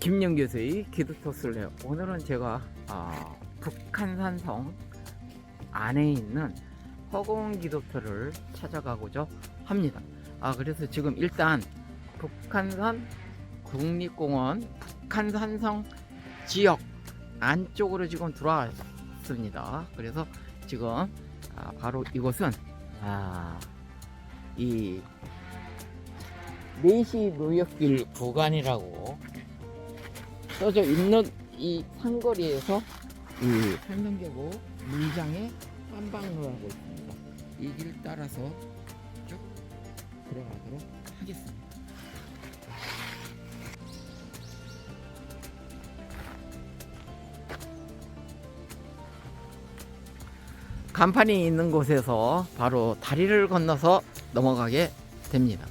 김영 교수의 기도토슬레 오늘은 제가 아, 북한산성 안에 있는 허공 기도터를 찾아가고자 합니다. 아 그래서 지금 일단 북한산 국립공원 북한산성 지역 안쪽으로 지금 들어왔습니다. 그래서 지금 아, 바로 이곳은 아, 이 4시 무역길 구간이라고 써져 있는 이 상거리에서 이 설명계고 물장에 한방로 하고 있습니다. 이 길 따라서 쭉 들어가도록 하겠습니다. 간판이 있는 곳에서 바로 다리를 건너서 넘어가게 됩니다.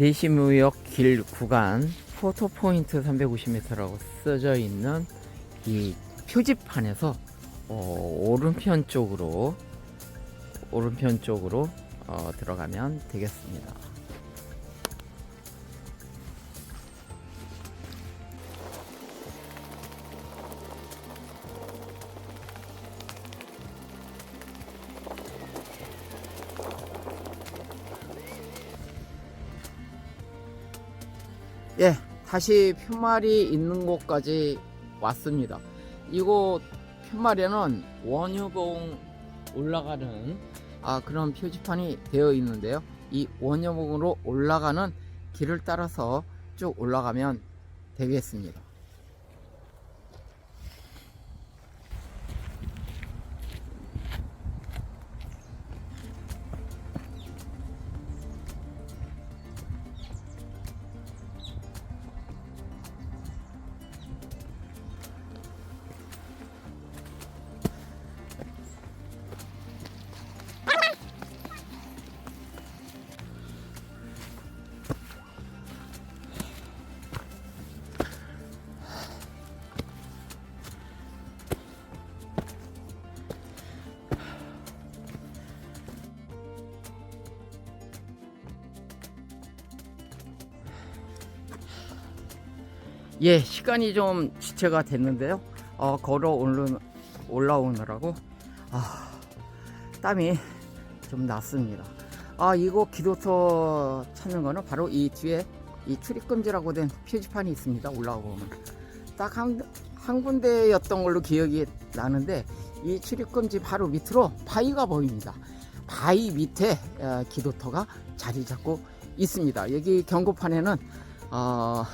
내시무역 길 구간 포토포인트 350m라고 써져 있는 이 표지판에서 어, 오른편 쪽으로 오른편 쪽으로 어, 들어가면 되겠습니다. 예, 다시 표말이 있는 곳까지 왔습니다. 이곳 표말에는 원효봉 올라가는 아, 그런 표지판이 되어 있는데요. 이 원효봉으로 올라가는 길을 따라서 쭉 올라가면 되겠습니다. 예, 시간이 좀 지체가 됐는데요. 어, 걸어 올라, 올라오느라고 아, 땀이 좀 났습니다. 아, 이곳 기도터 찾는 거는 바로 이 뒤에 이 출입금지라고 된 표지판이 있습니다. 올라오면 딱 한 한 군데였던 걸로 기억이 나는데 이 출입금지 바로 밑으로 바위가 보입니다. 바위 밑에 어, 기도터가 자리 잡고 있습니다. 여기 경고판에는 어,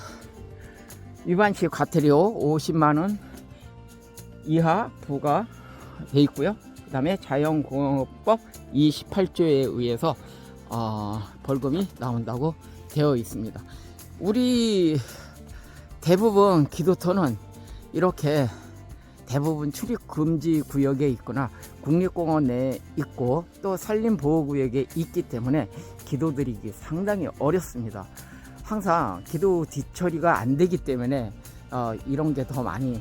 위반시 과태료 50만원 이하 부과 돼 있고요. 그 다음에 자연공업법 28조에 의해서 어, 벌금이 나온다고 되어 있습니다. 우리 대부분 기도터는 이렇게 대부분 출입 금지 구역에 있거나 국립공원 내에 있고 또 산림보호구역에 있기 때문에 기도 드리기 상당히 어렵습니다. 항상 기도 뒤처리가 안 되기 때문에 어, 이런 게 더 많이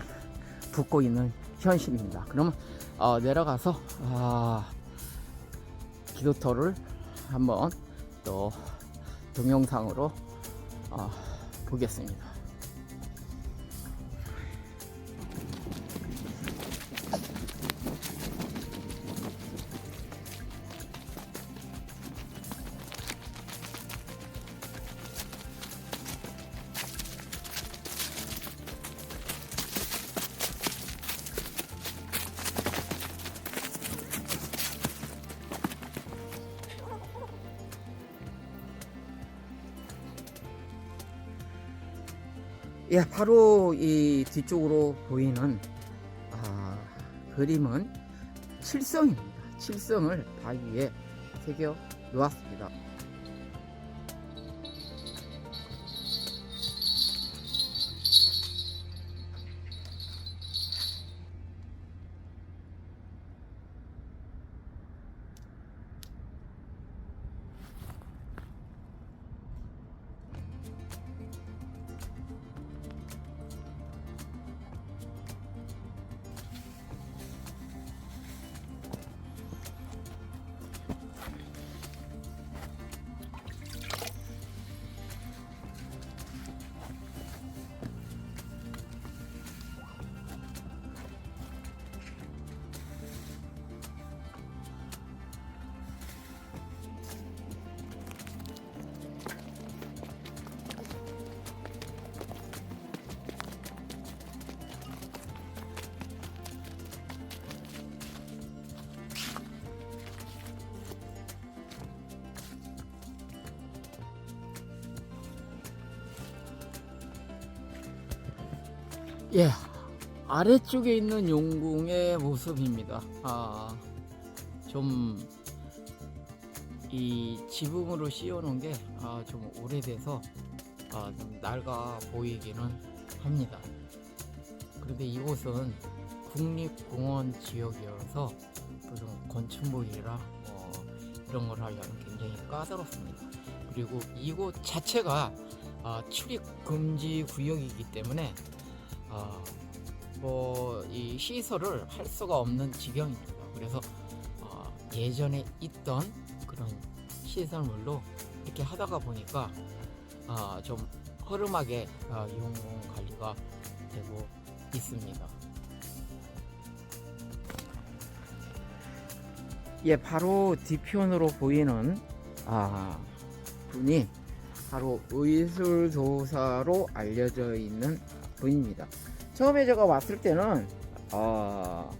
붙고 있는 현실입니다. 그러면 어, 내려가서 아, 기도터를 한번 또 동영상으로 어, 보겠습니다. 예, 바로 이 뒤쪽으로 보이는 아, 그림은 칠성입니다. 칠성을 바위 위에 새겨 놓았습니다. 예, 아래쪽에 있는 용궁의 모습입니다. 아, 좀, 이 지붕으로 씌워놓은 게, 아, 좀 오래돼서, 아, 좀 낡아 보이기는 합니다. 그런데 이곳은 국립공원 지역이어서, 무슨 건축물이라, 뭐, 이런 걸 하려면 굉장히 까다롭습니다. 그리고 이곳 자체가, 아, 출입 금지 구역이기 때문에, 아, 뭐, 이 시설을 할 수가 없는 지경입니다. 그래서, 아, 예전에 있던 그런 시설물로 이렇게 하다가 보니까, 아, 좀 허름하게 아, 용공 관리가 되고 있습니다. 예, 바로 뒤편으로 보이는, 아, 분이 바로 의술도사로 알려져 있는 분입니다. 처음에 제가 왔을 때는 어,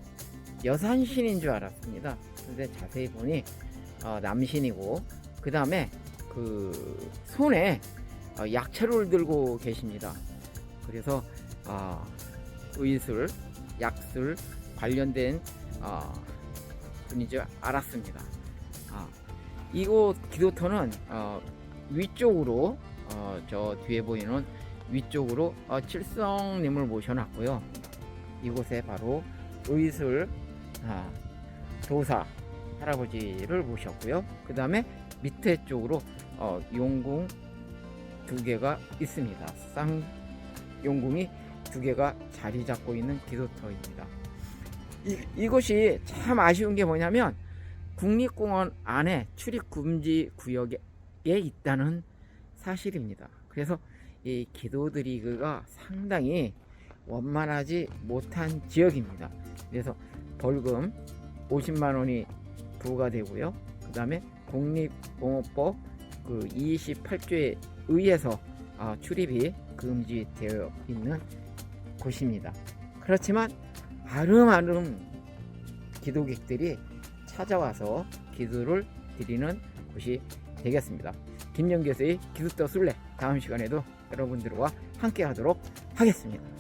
여산신인 줄 알았습니다. 근데 자세히 보니 어, 남신이고 그 다음에 그 손에 어, 약채를 들고 계십니다. 그래서 어, 의술, 약술 관련된 어, 분인 줄 알았습니다. 아, 이곳 기도터는 어, 위쪽으로 어, 저 뒤에 보이는 위쪽으로 어, 칠성님을 모셔놨고요. 이곳에 바로 의술 아, 도사 할아버지를 모셨고요. 그 다음에 밑에 쪽으로 어, 용궁 두 개가 있습니다. 쌍 용궁이 두 개가 자리 잡고 있는 기도터입니다. 이, 이곳이 참 아쉬운 게 뭐냐면 국립공원 안에 출입 금지 구역에 있다는 사실입니다. 그래서 이 기도드리그가 상당히 원만하지 못한 지역입니다. 그래서 벌금 50만 원이 부과되고요. 그 다음에 국립공원법 그 28조에 의해서 아, 출입이 금지되어 있는 곳입니다. 그렇지만 아름아름 기도객들이 찾아와서 기도를 드리는 곳이 되겠습니다. 김영 교수의 기숙도 순례 다음 시간에도 여러분들과 함께 하도록 하겠습니다.